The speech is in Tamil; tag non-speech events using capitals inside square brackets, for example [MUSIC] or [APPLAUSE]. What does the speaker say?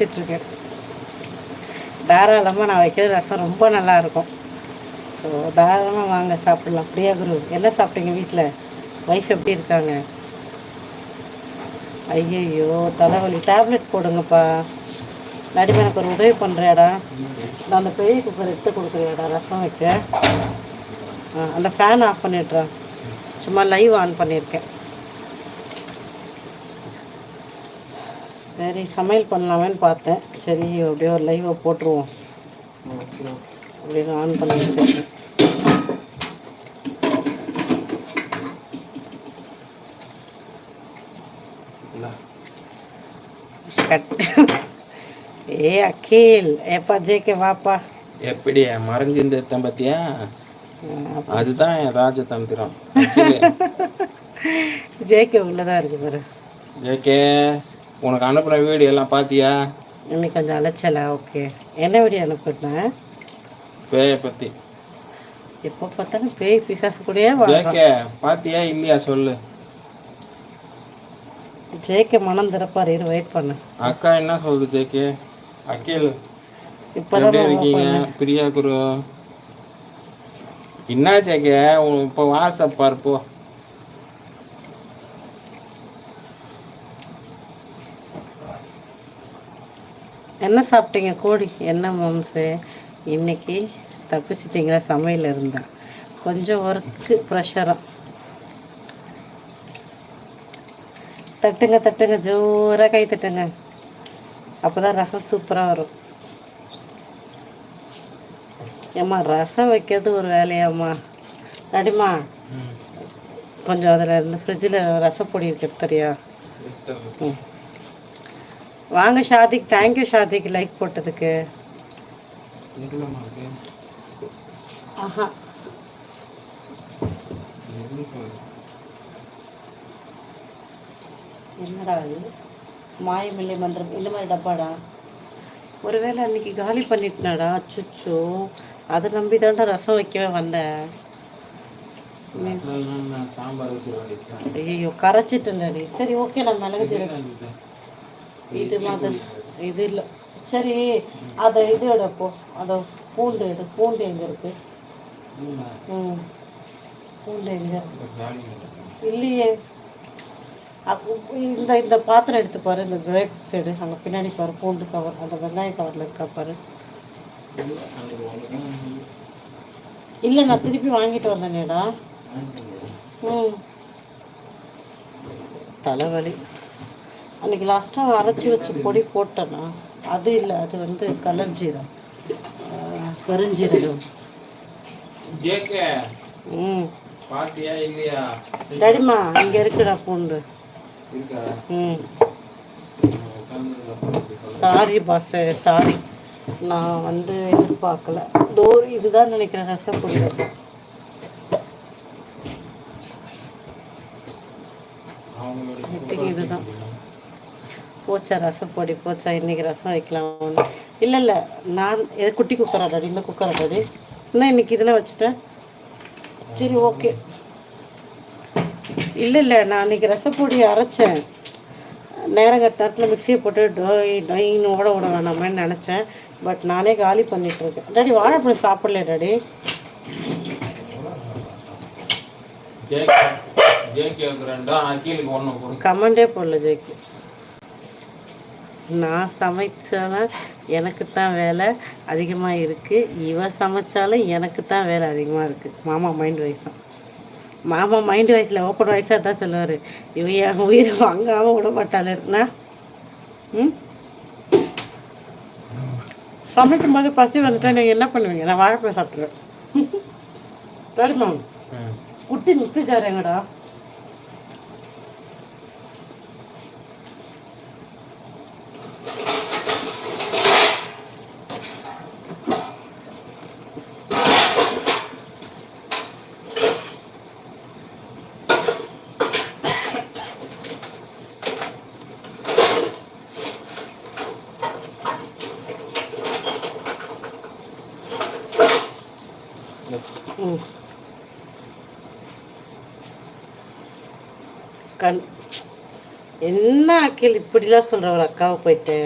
வச்சிட்ருக்கேன் தாராளமாக நான் வைக்கிற ரசம் ரொம்ப நல்லாயிருக்கும். ஸோ தாராளமாக வாங்க சாப்பிட்லாம். அப்படியே குரு? என்ன சாப்பிட்டீங்க வீட்டில் ஒய்ஃப் எப்படி இருக்காங்க? ஐயையோ தலைவலி. டேப்லெட் போடுங்கப்பா. நடிமை எனக்கு ஒரு உதவி பண்ணுறியாடா நான் அந்த பெரிய குக்கர் எடுத்து கொடுக்குறியாடா ரசம் வைக்க. அந்த ஃபேன் ஆஃப் பண்ணிடுறேன் சும்மா லைவ் ஆன் பண்ணியிருக்கேன். சரி சமையல் பண்ணலாமேன்னு பார்த்தேன். சரி அப்படியே ஒரு லைவை போட்டுருவோம். அப்படின்னு ஆன் பண்ணி வச்சிருக்கேன். ஏ அகில். ஏப்பா ஜேகே வாப்பா. எப்படி மறைஞ்சிருந்த பத்தியா? அதுதான் ராஜதந்திரம். [LAUGHS] ஜேகே உள்ளதான் இருக்கு பாரு. ஜேகே. உனக்கு அனுப்புன வீடியோ எல்லாம் பாத்தியா? இன்னைக்கு கொஞ்சம் அலைச்சலா ஓகே என்ன வீடியோ அனுப்புனேன் பேய பத்தி. எப்போ பார்த்தாலும் பேய் பிசாசு கூடயே ஜேகே பாத்தியா இல்லையா சொல்லு. ஜேகே மனம் திறப்பார் இரு வெயிட் பண்ணு. அக்கா என்ன சொல்லுது ஜேகே? அகில் இப்போதான் எப்படி இருக்கீங்க? பிரியா குரு. என்ன ஜேகே? இப்போ வாட்ஸ்அப் பாரு என்ன சாப்பிட்டீங்க கோழி? என்ன மாம்சு? இன்னைக்கு தப்பிச்சிட்டிங்களா சமையல் இருந்தா. கொஞ்சம் ஒர்க்கு ப்ரெஷராக தட்டுங்க தட்டுங்க ஜோராக கை தட்டுங்க. அப்போ தான் ரசம் சூப்பராக வரும். ஏம்மா ரசம் வைக்கிறது ஒரு வேலையாம்மா. நடிமா ம். கொஞ்சம் அதில் இருந்து ஃப்ரிட்ஜில் ரசப்பொடி இருக்கு தெரியா? ம். வாங்க ஷாதிக் தேங்க்யூ ஷாதிக் லைக் போட்டதுக்கு? ஆஹா? என்னடா இது? மாயமில்லை மந்திரம். இந்த மாதிரி டப்பாடா? ஒருவேளை அன்னைக்கு காலி பண்ணிட்டுனாடா? அச்சுச்சோ. அதை நம்பி தான்டா ரசம் வைக்கவே வந்தேன் ஐயோ கரைச்சிட்டேன்டாடி சரி ஓகே நான் மிளகு ஜீரகம் இது மாதிரி இது இல்லை. சரி அதை இது எடுப்போ. அதை பூண்டு எடு பூண்டு எங்கே இருக்கு? ம். பூண்டு எங்கே இல்லையே. அப்போ இந்த இந்த பாத்திரம் எடுத்து பாரு இந்த கிரேப் சைடு அங்கே பின்னாடி பாரு பூண்டு கவர் அந்த வெங்காய கவரில் இருக்கா பாரு. இல்லை நான் திருப்பி வாங்கிட்டு வந்தேனேடா. ம். தலைவலி. அன்னைக்கு லாஸ்ட்டாக அரைச்சி வச்ச பொடி போட்டேன்னா அது இல்லை அது வந்து கலர் ஜீரம் கருஞ்சீரகம் ம். பாத்தியா இல்லையா? டடிமா இங்கே இருக்குடா பூண்டு. ம். சாரி பாஸ் சாரி நான் வந்து எதிர்பார்க்கல. டோர் இதுதான் நினைக்கிறேன் ரசப்பொடி அவங்களுடைய இதுதான். போச்சா ரசப்பொடி போச்சா இன்னைக்கு ரசம் வைக்கலாம்னு இல்லை இல்லை நான் எது குட்டி குக்கரா டாடி இந்த குக்கரா டாடி. என்ன இன்னைக்கு இதில் வச்சுட்டேன். சரி ஓகே இல்லை இல்லை நான் இன்னைக்கு ரசப்பொடி அரைச்சேன். நேரம் கட்ட நேரத்தில் மிக்சியை போட்டு டொய் டொயின்னு ஓட விட வேணாமேன்னு நினச்சேன். பட் நானே காலி பண்ணிட்டு இருக்கேன். டாடி வாழைப்பழம் சாப்பிடல டாடி? கமெண்டே போடல ஜெய்க்கு. நான் சமைச்சாலும் எனக்கு தான் வேலை அதிகமாக இருக்குது இவ சமைச்சாலும் எனக்கு தான் வேலை அதிகமாக இருக்குது மாமா மைண்ட் வைஸாக மாமா மைண்ட் வாய்ஸில் ஓப்பன் வாய்ஸாக தான் சொல்லுவார். இவ என் உயிரை வாங்காமல் விட மாட்டாளுன்னா ம்? சமைக்கும் போது பசி வந்துட்டா நீங்கள் என்ன பண்ணுவீங்க? நான் வாழைப்பழம் சாப்பிட்ருவேன் சரிம்மா ம். குட்டி மிக்ஸி ஜார் எங்கடா? கண் என்ன அக்கில் இப்படிலாம் சொல்கிற ஒரு அக்காவை போயிட்டு.